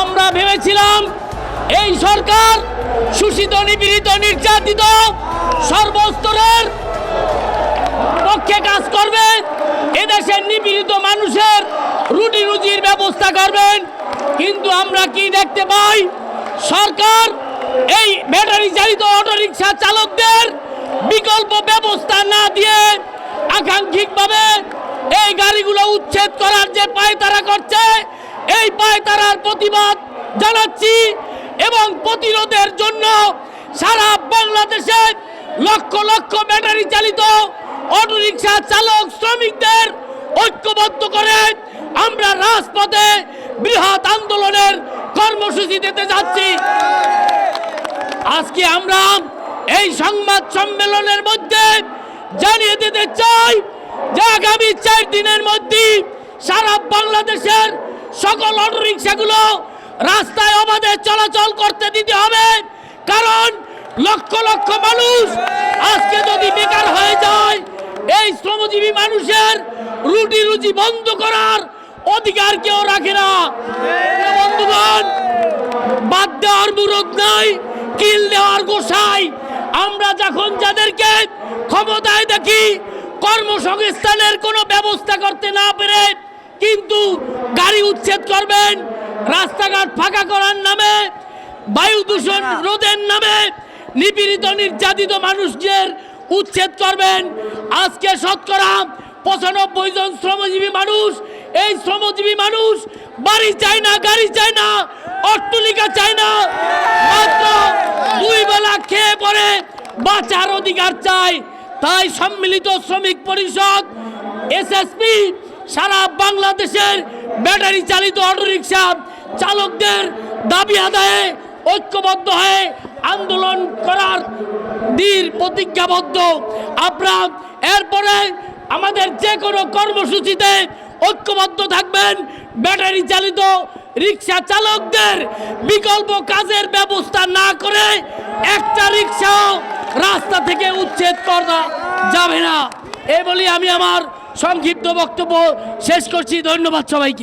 আমরা ভেবেছিলাম এই সরকার শোষিত, নিপীড়িত, নির্যাতিত সর্বস্তরের পক্ষে কাজ করবেন এদেশের নিপীড়িত মানুষের রুটি রুজির ব্যবস্থা করবেন। কিন্তু আমরা কি দেখতে পাই? সরকার এই ব্যাটারি চালিত অটোরিকশা চালকদের বিকল্প ব্যবস্থা না দিয়ে আকাঙ্ক্ষিকভাবে এই গাড়িগুলো উচ্ছেদ করার যে পায় তারা করছে এই পায়তারার প্রতিবাদ জানাচ্ছি এবং প্রতিরোধের জন্য সারা বাংলাদেশে লক্ষ লক্ষ ব্যাটারি চালিত অটোরিকশা চালক শ্রমিকদের ঐক্যবদ্ধ করে আমরা রাজপথে বৃহৎ আন্দোলনের কর্মসূচি দিতে যাচ্ছি। আজকে আমরা এই সংবাদ সম্মেলনের মধ্যে জানিয়ে দিতে চাই যে আগামী চার দিনের মধ্যে সারা বাংলাদেশের সকল অটোরিকশাগুলো রাস্তায় অবাধে চলাচল করতে দিতে হবে। কারণ লক্ষ লক্ষ মানুষ আজকে যদি বেকার হয়ে যায়, এই শ্রমজীবী মানুষের রুটি রুজি বন্ধ করার অধিকার কেউ রাখে না। বন্ধুগণ, বাদ দেওয়ার মুরদ নাই, কিল দেওয়ার গোসাই। আমরা যখন যাদেরকে ক্ষমতায় দেখি, কর্মসংস্থানের কোনো ব্যবস্থা করতে না পেরে কিন্তু গাড়ি উচ্ছেদ করবেন রাস্তাঘাট ফাঁকা করার নামে বায়ু দূষণ রোধের নামে নিপীড়িত নির্যাতিত মানুষদের উচ্ছেদ করবেন। আজকে শতকরা পঁচানব্বই জন শ্রমজীবী মানুষ এই শ্রমজীবী মানুষ বাড়ি চায় না গাড়ি চায় না অট্টলিকা চায় না মাত্র দুই বেলা খেয়ে পরে বাঁচার অধিকার চায়। তাই সম্মিলিত শ্রমিক পরিষদ এসএসপি সারা বাংলাদেশের ব্যাটারি চালিত অটোরিকশা চালকদের দাবি আদায়ে ঐক্যবদ্ধ হয়ে আন্দোলন করার দৃঢ় প্রতিজ্ঞাবদ্ধ। আমরা এরপরে আমাদের যে কোনো কর্মসূচিতে ঐক্যবদ্ধ থাকবেন। ব্যাটারি চালিত রিক্সা চালকদের বিকল্প কাজের ব্যবস্থা না করে একটা রিক্সাও রাস্তা থেকে উচ্ছেদ করা যাবে না। এ বলি আমি আমার সংক্ষিপ্ত বক্তব্য শেষ করছি। ধন্যবাদ সবাইকে।